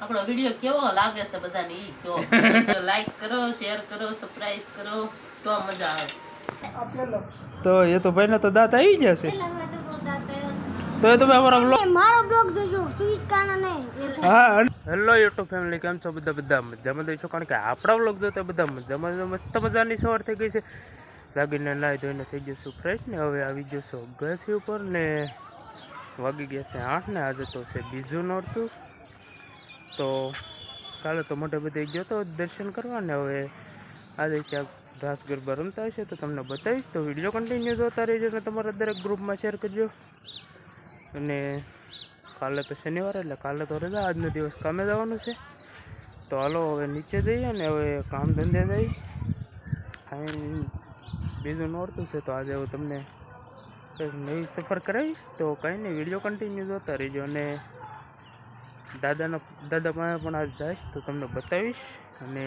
આપણો વીડિયો કેવો લાગે છે બધાને ઈ કયો લાઈક કરો શેર કરો સબસ્ક્રાઇબ કરો તો મજા આવે. તો એ તો ભાઈને તો દાંત આવી ગયા છે. તો એ તમે અમારો બ્લોગ મારો બ્લોગ જોજો સુઈટ કાના નહીં હા હેલો યુટ્યુબ ફેમિલી કેમ છો બધા? બધા મજામાં દઈ છો? કારણ કે આપણા બ્લોગ જોતા બધા મજામાં. મસ્ત મજાની સવાર થઈ ગઈ છે. જાગીને નાહી ધોઈને થઈ ગયું છું ફ્રેશ ને હવે આવી ગયો છું ઘસી ઉપર ને વાગી ગયા છે આઠ ને આજે તો છે બીજું નોરતું. તો કાલે તો મોટે બધે ગયો તો દર્શન કરવા ને હવે આજે ક્યાંક રાસ ગરબા રમતા હશે તો તમને બતાવીશ. તો વીડિયો કન્ટિન્યુ જોતા રહેજો અને તમારા દરેક ગ્રુપમાં શેર કરજો. અને કાલે તો શનિવાર એટલે કાલે તો રજા, આજનો દિવસ કામે જવાનું છે. તો હાલો હવે નીચે જઈએ અને હવે કામ ધંધે જઈ. ખાઈને બીજું નોડતું છે તો આજે હું તમને કંઈક નવી સફર કરાવીશ. તો કંઈ નહીં, વીડિયો કન્ટિન્યુ જોતા રહેજો અને દાદાના દાદા પાસે પણ આજ જઈશ તો તમને બતાવીશ. અને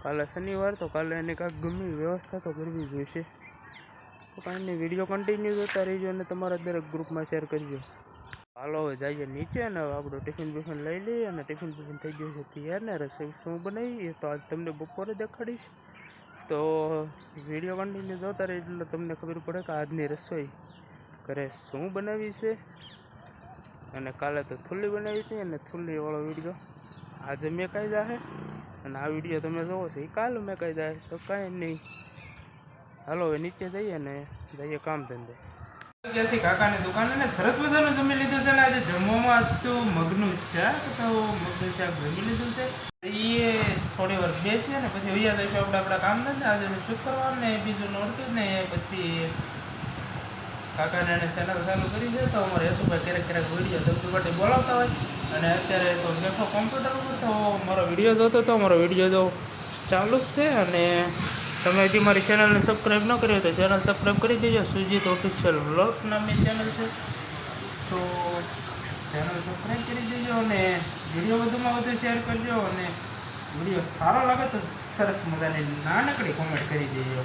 કાલે શનિવાર તો કાલે એને કાંઈક ગમી વ્યવસ્થા તો કરવી જોઈશે. તો કાંઈ વીડિયો કન્ટિન્યુ જોતા રહીજો અને તમારા દરેક ગ્રુપમાં શેર કરજો. હાલો, હવે જઈએ નીચે અને આપણો આપણું ટિફિન બિફિન લઈ લઈએ અને ટિફિન બિફિન થઈ ગયું છે તૈયાર ને રસોઈ શું બનાવી એ તો આજ તમને બપોરે દેખાડીશ. તો વીડિયો કન્ટિન્યુ જોતા રહે એટલે તમને ખબર પડે કે આજની રસોઈ ઘરે શું બનાવી છે. અને કાલે તો થુલ્લી બનાવી હતી અને થુલ્લીવાળો વીડિયો આજે મેં કહી જાહે અને આ વીડિયો તમે જોવો છો, એ કાલે મેં કહી જાય તો કાંઈ નહીં. હાલો, હવે નીચે જઈએ ને જઈએ કામ ધંધે. જયસી કાકાની દુકાને ને સરસ મજાનું જમી લીધું છે ને આજે જમવામાં તો મગનું શાક તો મગનું શાક જમી લીધું છે. એ થોડી વાર બેસીએ ને પછી વૈયા જઈશું આપણે આપણા કામ ધંધે. આજે શું શુક્રવાર ને, બીજું નોરતું ને પછી કાકાને એને ચેનલ ચાલુ કરી છે, તો અમારે હેતુભાઈ ક્યારેક ક્યારેક વીડિયો ધબકી માટે બોલાવતા હોય. અને અત્યારે તો બેઠો કોમ્પ્યુટર ઉપર, તો મારો વીડિયો જોતો તો મારો વીડિયો જો ચાલુ જ છે. અને તમે હજી મારી ચેનલને સબસ્ક્રાઈબ ન કરી તો ચેનલ સબસ્ક્રાઈબ કરી દેજો. સુજીત ઓફિશિયલ વ્લોગ્સ નામની ચેનલ છે. તો ચેનલ સબસ્ક્રાઈબ કરી દેજો અને વીડિયો વધુમાં વધુ શેર કરજો. અને વીડિયો સારો લાગે તો સરસ મજાની નાનકડી કોમેન્ટ કરી દેજો.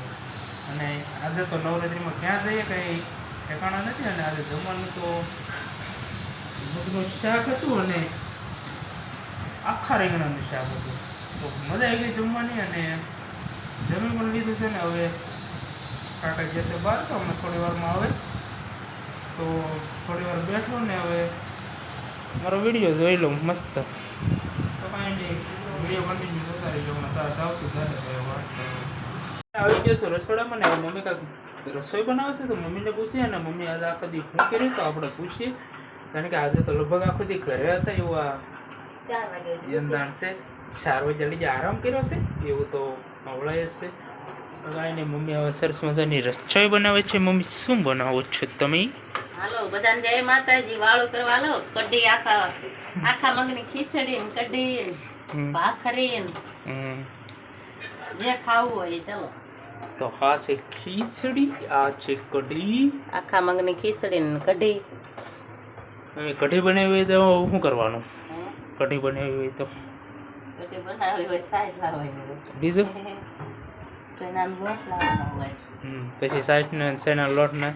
અને આજે તો નવરાત્રિમાં ક્યાં જઈએ, કંઈ ઠેકાણા નથી અને આજે જમવાનું તો મગનું શાક હતું અને આખા રીંગણાનું શાક હતું. તો મજા આવી ગઈ જમવાની અને જમી પણ લીધું છે ને હવે કાકા જશે બહાર તો અમે થોડી વારમાં આવે. તો થોડી વાર બેઠો ને હવે મારો વીડિયો જોઈ લઉં મસ્ત. તો કાંઈ નહીં વીડિયો કન્ટિન્યુ જોતા રહીજો, હમણાં તાર આવતું આવી છું રસોડામાં ને મમ્મી કાંઈક રસોઈ બનાવે છે તો મમ્મીને પૂછીએ અને મમ્મી આજે આખો દી હું કર્યું તો આપણે પૂછીએ. કારણ કે આજે તો લગભગ આખો દી ઘરે હતા એવું આ યંદાણ છે. ચાર વાગે લઈ આરામ કર્યો છે એવું તો મવડાય જ છે. નહીં મમ્મી હવે સરસ મજાની રસોઈ બનાવે છે. મમ્મી શું બનાવો છો તમે? હાલો બધાને જય માતાજી. વાળું કરવા હાલો. કઢી આખા આખા મગની ખીચડી કઢી ભાખરી જે ખાવું હોય એ ચલો. તો આ છે ખીચડી આ છે કઢી. આખા મગની ખીચડી ને કઢી. હવે કઢી બનાવી હોય તો શું કરવાનું? કઢી બનાવી હોય તો. કઢી બનાવી હોય સાઈઝ લાવવાની બીજું? પછી સાઈડ ને શેના લોટ ને?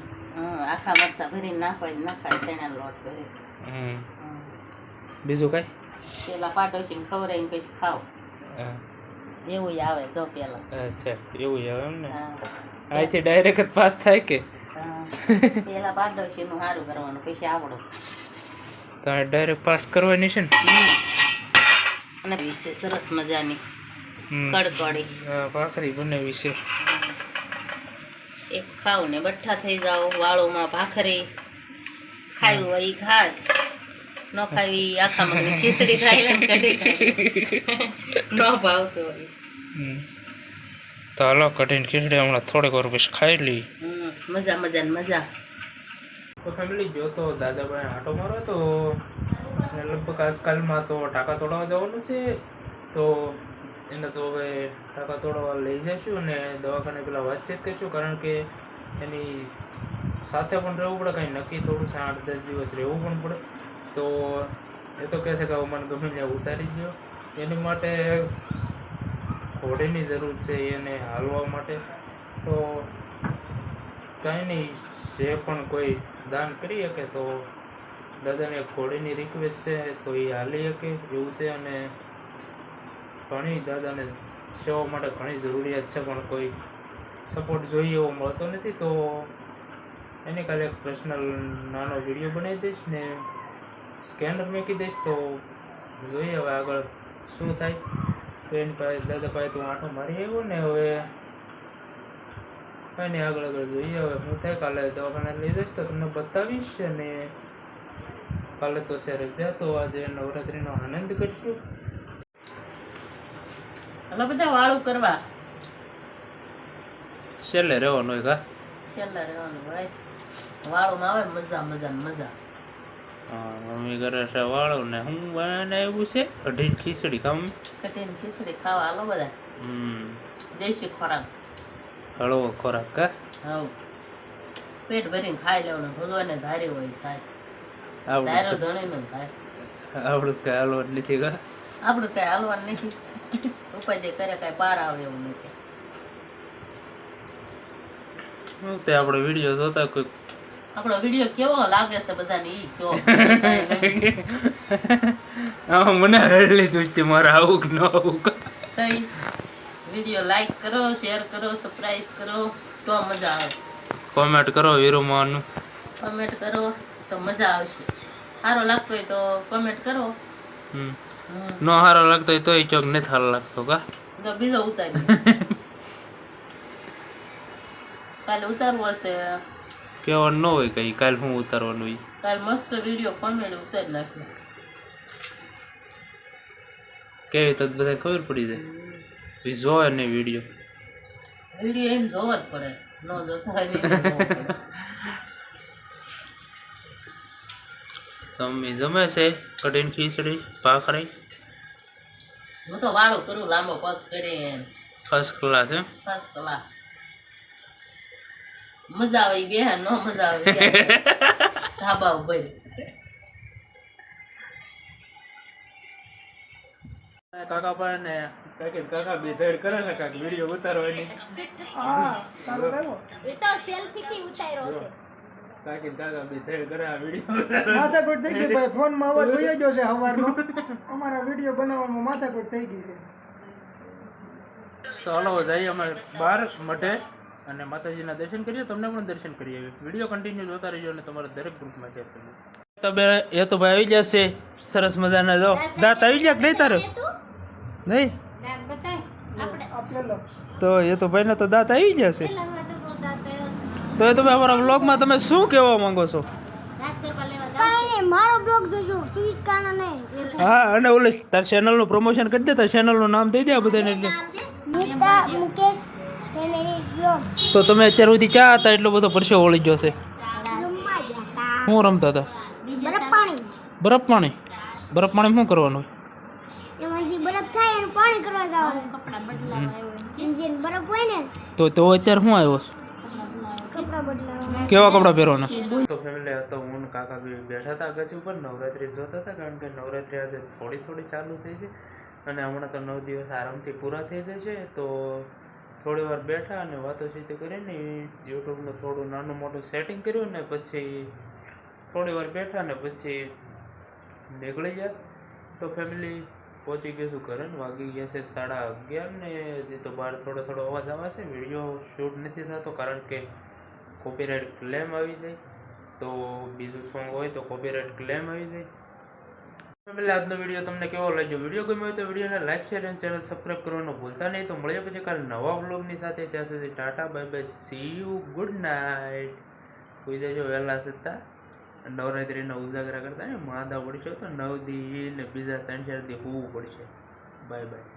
આખા મરચા ભરીને નાખવા નાખાય તેના લોટ ભરી. બીજું કાંઈ? પેલા પાટોશીને ખવડાવીને પછી ખાવ એવું આવે જો પેલા. અચ્છા એવું આવે એમ ને. અહીંથી ડાયરેક્ટ જ પાસ થાય કે? પેલા પારદર્શી નું સારું કરવાનું પછી આવડો. તારે ડાયરેક્ટ પાસ કરવાની છે ને? અને વિશે સરસ મજાની. કડકડી. ભાખરી બનાવી છે એક ખાવ ને બઠ્ઠા થઈ જાઓ વાળોમાં ભાખરી ખાયું હોય એ ખાય ન ખાવી આખા મગની ખીચડી ખાઈ ને કઢી ખાઈ ન ભાવતું તો હાલો કઢીને ખીચડી હમણાં થોડીક વાર પછી ખાઈ લઈ મજા મજા ને મજા. તો ફેમિલી જો તો દાદાભાઈ આટો મારો તો લગભગ આજકાલમાં તો ટાંકા તોડવા જવાનું છે. તો એને તો હવે ટાંકા તોડવા લઈ જઈશું અને દવાખાને પેલા વાતચીત કરીશું કારણ કે એની સાથે પણ રહેવું પડે કંઈ નક્કી થોડું છે આઠ દસ દિવસ રહેવું પણ પડે. તો એ તો કહેશે કે મને ગમે ત્યાં ઉતારી દો એની માટે ઘોડીની જરૂર છે એને હાલવા માટે. તો કંઈ નહીં, જે પણ કોઈ દાન કરી શકે તો દાદાને ઘોડીની રિક્વેસ્ટ છે, તો એ હાલી શકે એવું છે અને ઘણી દાદાને સેવા માટે ઘણી જરૂરિયાત છે, પણ કોઈ સપોર્ટ જોઈએ એવો મળતો નથી. તો એની કાલે એક પર્સનલ નાનો વીડિયો બનાવી દઈશ ને સ્કેનર મૂકી દઈશ તો જોઈએ હવે આગળ શું થાય. તો એની પાસે દાદા પાસે તું આંટો મારી આવ્યો ને હવે. કઈ નહીં આગળ આગળ જોઈએ હવે હું થાય. કાલે દવાખાને લઈ જઈશ તો તમને બતાવીશ અને કાલે તો છે રજા તો આજે નવરાત્રિનો આનંદ કરીશું. હવે બધા વાળું કરવા. છેલ્લે રહેવાનું હોય કા? છેલ્લે રહેવાનું ભાઈ વાળું આવે મજા મજા ને મજા. મમ્મી કરે છે વાળો ને હું બનાવીને આવ્યું છે કઢી ખીચડી ખાવ. કટીને ખીચડી ખાવા હાલો બધા. હમ. દેશી ખોરાક. હળવો ખોરાક કા હવ પેટ ભરીને ખાઈ લેવાનું ભગવાને ધારી હોય થાય. ધારો ધણીને ખાય આવડું કઈ હાલવાનું નથી કા આપણું કઈ હાલવાનું નથી. ઉપાય કરે કઈ પાર આવે એવું નથી. હું તે આપણે વીડિયો જોતા કોઈ આપણો વીડિયો કેવો લાગે છે બધાને? ઈ કયો આમાં મને હરલી જોઈતી મારા આવું ન આવું. તઈ વીડિયો લાઈક કરો શેર કરો સબસ્ક્રાઇબ કરો તો મજા આવે. કોમેન્ટ કરો વીરુમાનું કમેન્ટ કરો તો મજા આવશે. સારો લાગતો હોય તો કમેન્ટ કરો. હમ. હમ. નો સારો લાગતો હોય તોય ચોક નથી સારો લાગતો કા? તો બીજો ઉતારી. કાલે ઉતારવો છે કહેવાનું ન હોય કઈ કાલ હું ઉતારવાનું હોય. કાલ મસ્ત વીડિયો કોમેડી ઉતારી નાખ્યો કેવી તો બધા ખબર પડી જાય? જોવે ને વીડિયો વીડિયો એમ જોવો જ પડે. ન જોતા હોય ને એમ જોવો પડે. તો મમ્મી જમે છે? કઢીને ખીચડી ભાખરી? હું તો વાળું કરું લાંબો પગ કરી ફર્સ્ટ ક્લાસ એમ? ફર્સ્ટ ક્લાસ મજા આવે બે ન મજા આવે ધાબા ઉપર. કાકા પણ ને કાકી કાકા બે ધડ કરે ને કાક વિડિયો ઉતારવાની. એ તો સેલ્ફી થી ઉતાર્યો છે કાકી કાકા બે ધડ કરે આ વીડિયો માથાકૂટ થઈ ગઈ ભાઈ ફોનમાં અવાજ વહી ગયો છે સવારનો અમારા વીડિયો બનાવવામાં માથાકૂટ થઈ ગઈ છે. તો હાલો જઈએ અમે બાર મઠે અને માતાજીના દર્શન કરીએ તમને પણ દર્શન કરી આવીએ વીડિયો કન્ટિન્યુ જોતા રહેજો અને તમારા દરેક ગ્રુપમાં શેર કરજો તમે એ તો ભાઈ આવી જશે સરસ મજાના જો. દાંત આવી ગયા નહીં તારો? નહીં? તો એ તો ભાઈને તો દાંત આવી જશે તો એ તો ભાઈ અમારા બ્લોગમાં તમે શું કહેવા માંગો છો? મારો બ્લોગ જોજો. કાના હા અને ઓલે તાર ચેનલનું પ્રમોશન કરી દે તાર ચેનલનું નામ દઈ દે આ બધાને એટલે. મુકેશ તો તમે અત્યાર સુધી ક્યાં હતા? એટલો બધો પરસેવો વળી છે. શું રમતા હતા? બરફ પાણી. બરફ પાણી શું કરવાનું? તો તો અત્યારે શું આવ્યો કેવા કપડાં પહેરવાના? તો ફેમિલી હતો હું કાકા બી બેઠા હતા ગજ ઉપર. નવરાત્રી જોતા હતા કારણ કે નવરાત્રી આજે થોડી થોડી ચાલુ થઈ છે. અને હમણાં તો નવ દિવસ આરામથી પૂરા થઈ જશે તો થોડી વાર બેઠા અને વાતો સીધી કરીને યુટ્યુબનું થોડું નાનું મોટું સેટિંગ કર્યું ને પછી થોડી વાર બેઠા ને પછી નીકળી ગયા. તો ફેમિલી પહોંચી ગયું છું ઘરે વાગી ગયા છે સાડા અગિયાર ને હજી તો બહાર થોડો થોડો અવાજ આવે છે. વીડિયો શૂટ નથી થતો કારણ કે કોપીરાઇટ ક્લેમ આવી જાય તો બીજું સોંગ હોય તો કોપીરાઇટ ક્લેમ આવી જાય ફેમિલી આજનો વીડિયો તમને કેવો લાગ્યો? વીડિયો ગમ્યો હોય તો વિડીયોને લાઈક, શેર અને ચેનલ સબસ્ક્રાઈબ કરવાનું ભૂલતા નહીં. તો મળીએ પછી કાલે નવા વ્લોગની સાથે. ત્યાં સુધી tata, bye bye see you good night હોઈ જજો વહેલા સત્તા. નવરાત્રિના ઉજાગરા કરતા ને માદા પડશે તો નવ દી ને બીજા ત્રણ ચાર દી હોવું પડશે. Bye bye.